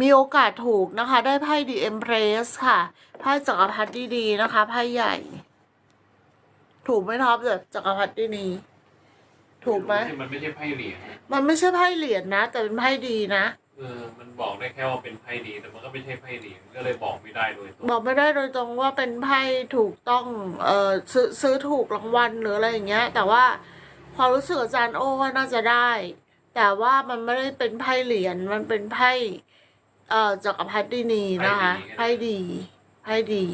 มีโอกาสถูกนะคะ ได้ไพ่ดีเอ็มเพรสค่ะไพ่จักรพรรดิดีๆนะคะไพ่ใหญ่ ถูกไหมท็อปแบบจักรพรรดิดีถูกไหมมันไม่ใช่ไพ่เหรียญมันไม่ใช่ไพ่เหรียญนะ แต่เป็นไพ่ดีนะเออมันบอกได้แค่ว่าเป็นไพ่ดี แต่มันก็ไม่ใช่ไพ่เหรียญก็เลยบอกไม่ได้โดยตรงบอกไม่ได้โดยตรงว่าเป็นไพ่ถูกต้องเอ่อซื้อซื้อถูกรางวัลหรืออะไรอย่างเงี้ย แต่ว่าความรู้สึกอาจารย์โอ้ว่าน่าจะได้ แต่ว่ามันไม่ได้เป็นไพ่เหรียญมันเป็นไพ่ เอ่อจักรพรรดินีนะคะไพ่ดีไพ่ดี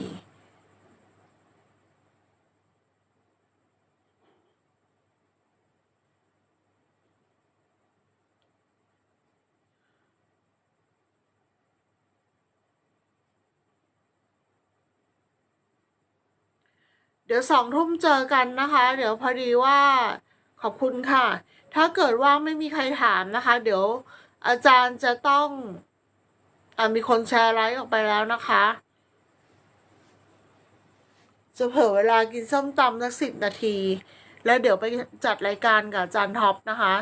เดี๋ยวสองทุ่มเจอกันนะคะ เดี๋ยวพอดีว่าขอบคุณค่ะ ถ้าเกิดว่าไม่มีใครถามนะคะ เดี๋ยวอาจารย์จะต้องอะ มีคนแชร์ไลฟ์ออกไปแล้วนะคะ จะเผื่อเวลากินส้มตำสักสิบนาที แล้วเดี๋ยวไปจัดรายการกับอาจารย์ท็อปนะคะ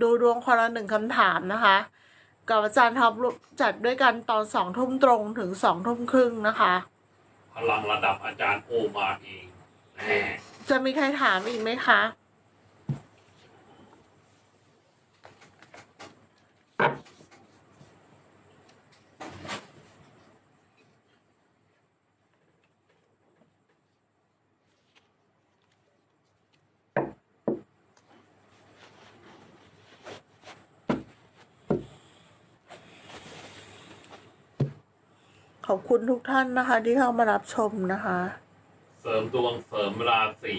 ดูดวงคนละหนึ่งคำถามนะคะ กับอาจารย์ท็อปจัดด้วยกันตอนสองทุ่มตรงถึงสองทุ่มครึ่งนะคะ พลังระดับอาจารย์โอมาเองแหมจะมีใครถามอีกไหมคะ ขอบคุณทุกท่านนะคะที่เข้ามารับชมนะคะ เสริมดวงเสริมราศี